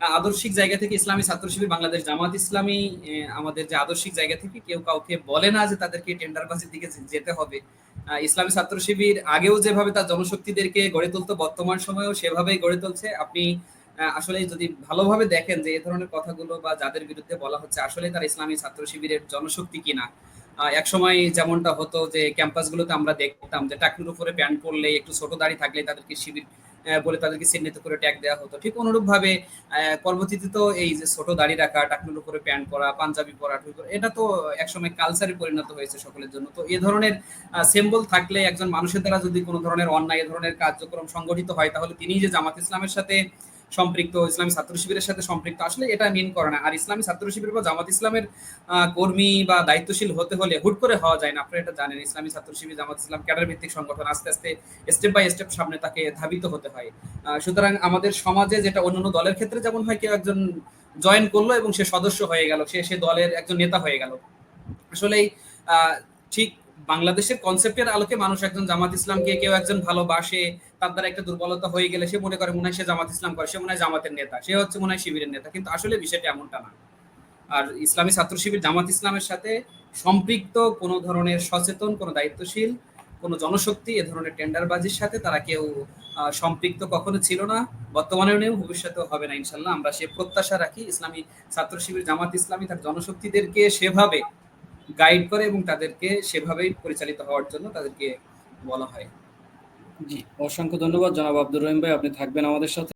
আদর্শিক জায়গা থেকে ইসলামী ছাত্র শিবির বাংলাদেশ জামাত ইসলামী আমাদের যে আদর্শিক জায়গা থেকে কেউ কাউকে বলে না যে তাদেরকে টেন্ডারবাজির দিকে যেতে হবে। ইসলামী ছাত্র শিবির আগেও যেভাবে তার জনশক্তিদেরকে গড়ে তুলতো, বর্তমান সময়েও সেভাবেই গড়ে তুলছে। আপনি আসলে যদি ভালোভাবে দেখেন যে এই ধরনের কথাগুলো বা যাদের বিরুদ্ধে বলা হচ্ছে, আসলে তার ইসলামী ছাত্র শিবিরের জনশক্তি কিনা? এক সময় যেমনটা হতো যে ক্যাম্পাসগুলোতে আমরা দেখতাম যে টাকনুর উপরে প্যান্ট পরলে একটু ছোট দাড়ি থাকলে তাদেরকে শিবির বলে তাদেরকে চিহ্নিত করে ট্যাগ দেওয়া হতো। ঠিক অনুরূপ ভাবে পরবর্তীতে তো এই যে ছোট দাড়ি রাখা টাকনুর উপরে প্যান্ট পরা, পাঞ্জাবি পরা এটা তো একসময় কালচারে পরিণত হয়েছে সকলের জন্য। তো এ ধরনের সিম্বল থাকলে একজন মানুষের দ্বারা যদি কোনো ধরনের অন্যায়, এ ধরনের কার্যক্রম সংগঠিত হয়, তাহলে তিনি যে জামাত ইসলামের সাথে সম্পৃক্ত, ইসলামী ছাত্র শিবিরের সাথে সম্পৃক্ত। আসলে এটা মিন করে না। আর ইসলামী ছাত্র শিবির বা জামাত ইসলামের কর্মী বা দায়িত্বশীল হতে হলে হুট করে হওয়া যায় না। আপনারা এটা জানেন, ইসলামী ছাত্র শিবির, জামাত ইসলাম ক্যাডার ভিত্তিক সংগঠন আস্তে আস্তে স্টেপ বাই স্টেপ সামনে তাকে ধাবিত হতে হয়। সুতরাং আমাদের সমাজে যেটা অন্যান্য দলের ক্ষেত্রে যেমন হয়, কেউ একজন জয়েন করল এবং সে সদস্য হয়ে গেল, সে সে দলের একজন নেতা হয়ে গেল। আসলেই ঠিক বাংলাদেশের কনসেপ্টের আলোকে মানুষ একজন জামাত ইসলামকে কেউ একজন ভালোবাসে তার দ্বারা একটা দুর্বলতা হয়ে গেলে সে মনে করে মনে হয় সে জামাত ইসলাম করে, সে মনে হয় জামাতের নেতা, সে হচ্ছে মনে হয় শিবিরের নেতা। কিন্তু আসলে বিষয়টা এমনটা না। আর ইসলামী ছাত্র শিবির জামাত ইসলামের সাথে সম্পৃক্ত কোনো ধরনের সচেতন, কোনো দায়িত্বশীল, কোনো জনশক্তি এ ধরনের টেন্ডারবাজির সাথে তারা কেউ সম্পৃক্ত কখনো ছিল না, বর্তমানেও নেই, ভবিষ্যতেও হবে না, ইনশাল্লাহ। আমরা সে প্রত্যাশা রাখি, ইসলামী ছাত্র শিবির জামাত ইসলামী তার জনশক্তিদেরকে সেভাবে গাইড করে এবং তাদেরকে সেভাবেই পরিচালিত হওয়ার জন্য তাদেরকে বলা হয়। জি, অসংখ্য ধন্যবাদ জনাব আব্দুর রহিম ভাই। আপনি থাকবেন আমাদের সাথে।